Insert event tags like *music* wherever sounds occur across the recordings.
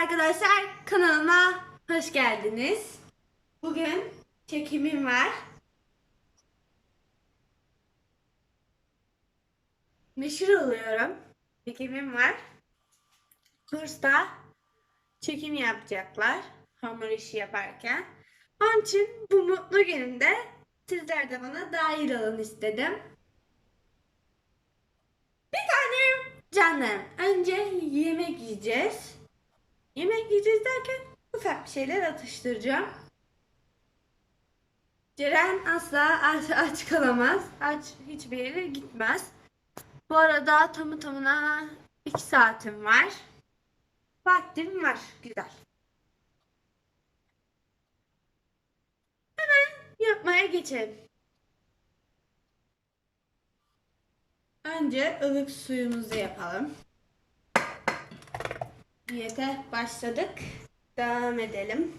arkadaşlar kanalıma hoş geldiniz. Bugün çekimim var. Meşhur oluyorum. Çekimim var. Kursta çekim yapacaklar hamur işi yaparken. Onun için bu mutlu günümde sizler de bana dahil olun istedim. Bir tane canım. Önce yemek yiyeceğiz. Yemek yiyeceğiz derken ufak bir şeyler atıştıracağım. Ceren asla aç, aç kalamaz. Aç hiçbir yere gitmez. Bu arada tamı tamına 2 saatim var. Vaktim var. Güzel. Hemen yapmaya geçelim. Önce ılık suyumuzu yapalım. Diyete başladık. Devam edelim.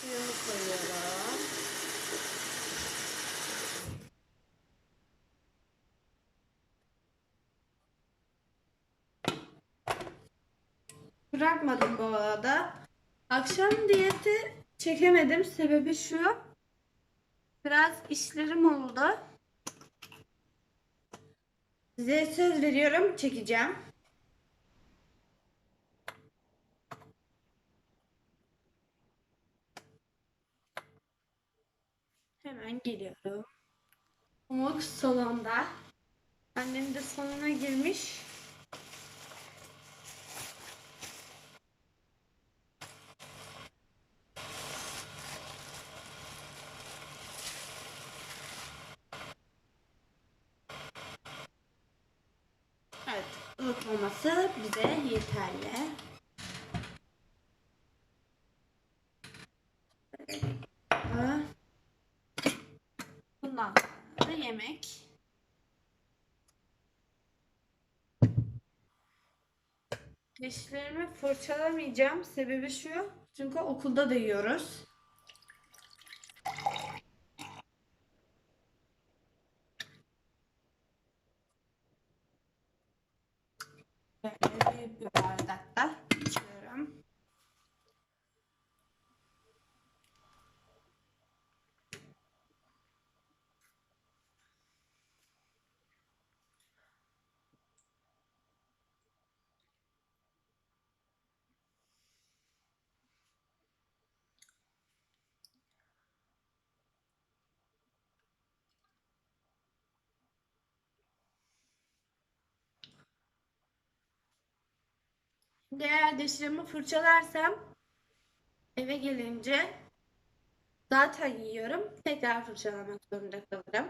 Suyumu. Bırakmadım bu arada. Akşam diyeti çekemedim. Sebebi şu. Biraz işlerim oldu. Size söz veriyorum çekeceğim. Hemen geliyorum. Umut salonda. Annem de salona girmiş. Evet, ılık olması bize yeterli. Bundan sonra yemek. Dişlerimi fırçalamayacağım. Sebebi şu. Çünkü okulda da yiyoruz. Böyle büyük bir bardakta içiyorum. Şimdi Eğer dişlerimi fırçalarsam eve gelince zaten yiyorum. Tekrar fırçalamak zorunda kalırım.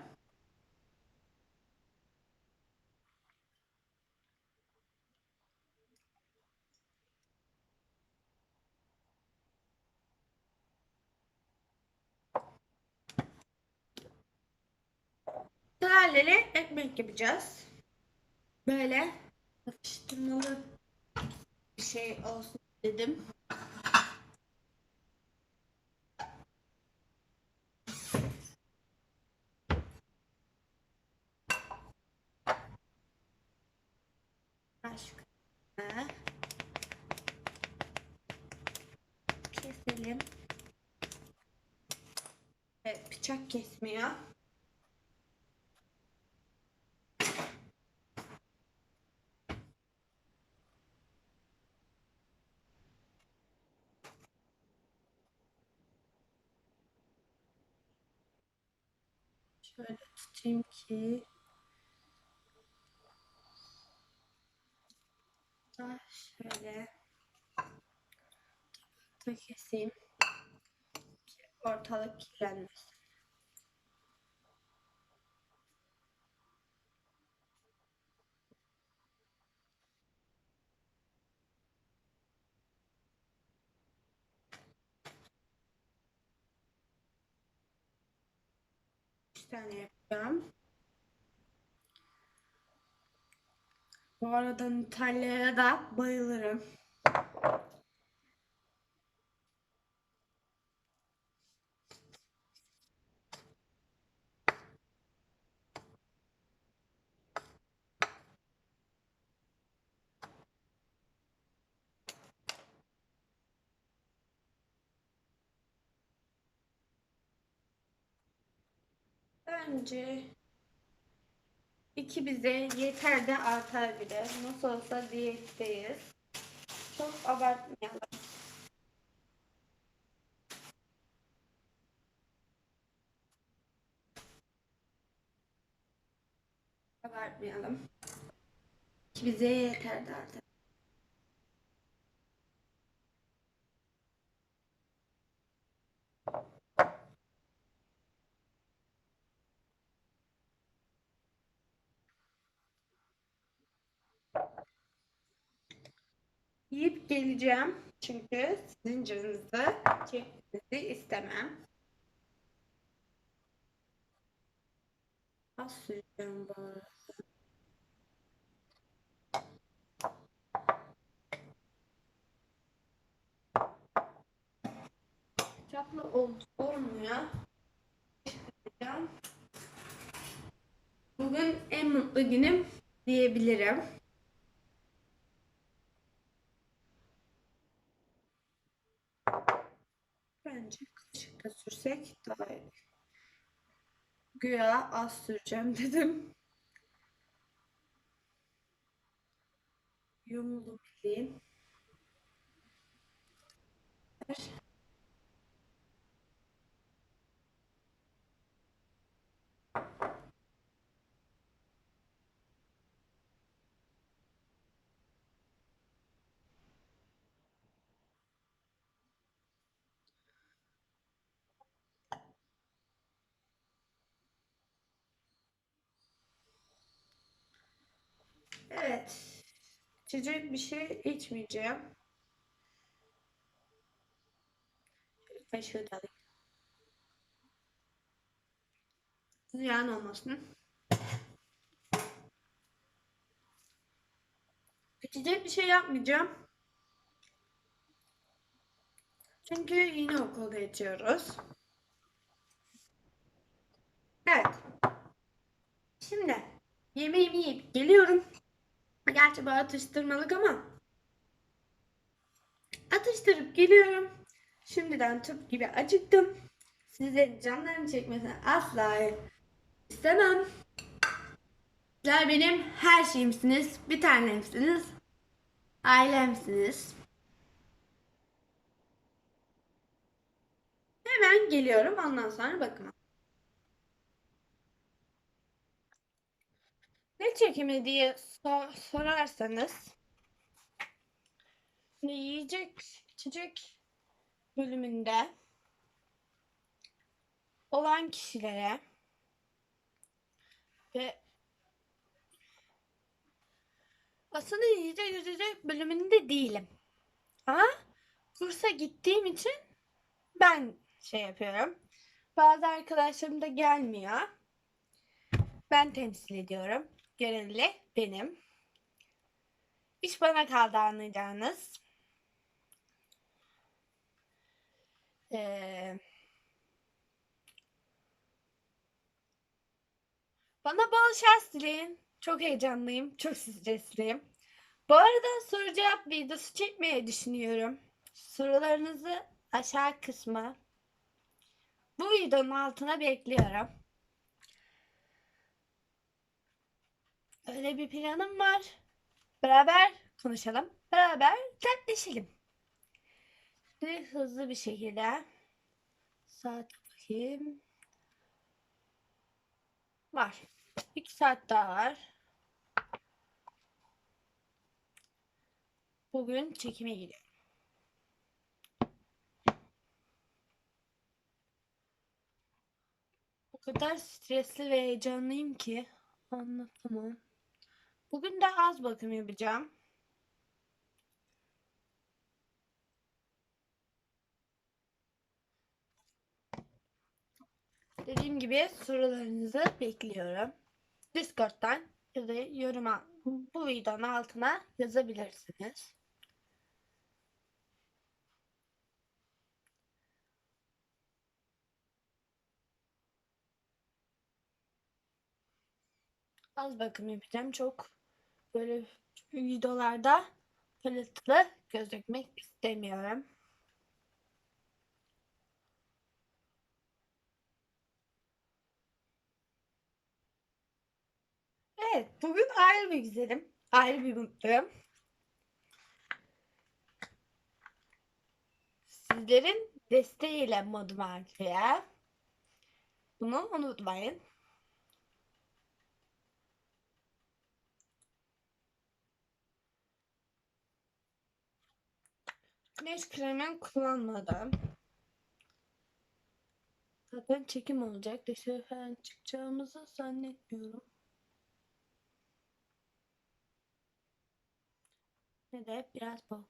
Diğerleri ekmek yapacağız. Böyle atıştırmalı şey olsun dedim. Başka keselim. Evet, bıçak kesmiyor. Şöyle tutayım ki. Da şöyle. Da keseyim. Ki ortalık kirlenmesin. Üç tane yapacağım. Bu arada Nutella'ya da bayılırım. Bence iki bize yeter de artar bile. Nasıl olsa diyetteyiz. Çok abartmayalım. Abartmayalım. İki bize yeter de artar. Yiyip geleceğim. Çünkü canınızı çekmenizi istemem. Az süreceğim bu arada. Çaplı ol olmuyor. Bugün en mutlu günüm diyebilirim. Bence kaşıkla sürsek daha iyi. Güya az süreceğim *laughs* dedim. Yumulu bildiğin. Evet. İçecek bir şey içmeyeceğim. Şöyle da alayım. Ziyan olmasın. İçecek bir şey yapmayacağım. Çünkü yine okulda içiyoruz. Evet. Şimdi yemeğimi yiyip geliyorum. Gerçi bu atıştırmalık ama atıştırıp geliyorum. Şimdiden tüp gibi acıktım. Size canlarını çekmesini asla istemem. Sizler benim her şeyimsiniz. Bir tanemsiniz. Ailemsiniz. Hemen geliyorum. Ondan sonra bakıma. Çekimi diye sor- sorarsanız şimdi yiyecek içecek bölümünde olan kişilere ve aslında yiyecek içecek bölümünde değilim. Ama kursa gittiğim için ben şey yapıyorum. Bazı arkadaşlarım da gelmiyor. Ben temsil ediyorum. Görevli benim. İş bana kaldı anlayacağınız. Ee, bana bol şans dileyin. Çok heyecanlıyım. Çok stresliyim. Bu arada soru cevap videosu çekmeyi düşünüyorum. Sorularınızı aşağı kısma bu videonun altına bekliyorum. Öyle bir planım var. Beraber konuşalım. Beraber dertleşelim. Şimdi hızlı bir şekilde saat bakayım. Var. İki saat daha var. Bugün çekime gidiyorum. O kadar stresli ve heyecanlıyım ki anlatamam. Bugün de az bakım yapacağım. Dediğim gibi sorularınızı bekliyorum. Discord'dan ya da yoruma bu videonun altına yazabilirsiniz. Az bakım yapacağım. Çok böyle videolarda pırıltılı gözükmek istemiyorum. Evet, bugün ayrı bir güzelim. Ayrı bir mutluyum. Sizlerin desteğiyle modum artıyor. Bunu unutmayın. Güneş kremi kullanmadım. Zaten çekim olacak. Dışarı falan çıkacağımızı zannetmiyorum. Ne de biraz bol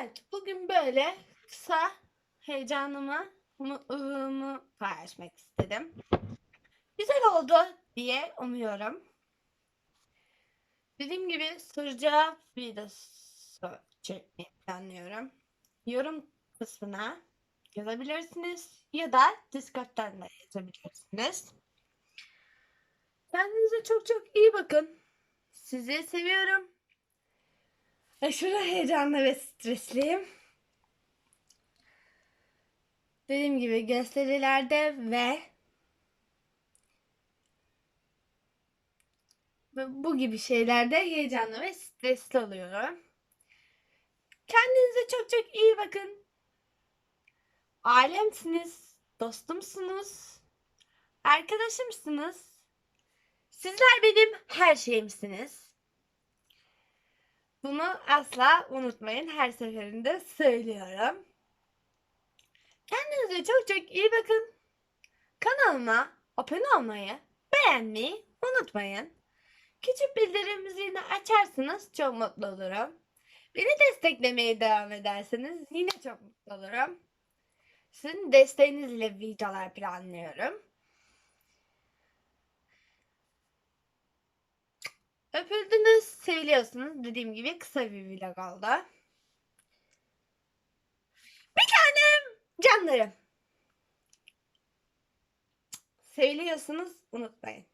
Evet, bugün böyle kısa heyecanımı, mutluluğumu paylaşmak istedim. Güzel oldu diye umuyorum. Dediğim gibi soru cevap videosu çekmeyi planlıyorum. Yorum kısmına yazabilirsiniz ya da Discord'dan da yazabilirsiniz. Kendinize çok çok iyi bakın. Sizi seviyorum. Aşırı heyecanlı ve stresliyim. Dediğim gibi gösterilerde ve bu gibi şeylerde heyecanlı ve stresli oluyorum. Kendinize çok çok iyi bakın. Ailemsiniz, dostumsunuz, arkadaşımsınız. Sizler benim her şeyimsiniz. Bunu asla unutmayın. Her seferinde söylüyorum. Kendinize çok çok iyi bakın. Kanalıma abone olmayı, beğenmeyi unutmayın. Küçük bildirim zilini açarsanız çok mutlu olurum. Beni desteklemeye devam ederseniz yine çok mutlu olurum. Sizin desteğinizle videolar planlıyorum. Öpüldünüz, seviliyorsunuz. Dediğim gibi kısa bir vlog oldu. Bir tanem canlarım. Seviliyorsunuz, unutmayın.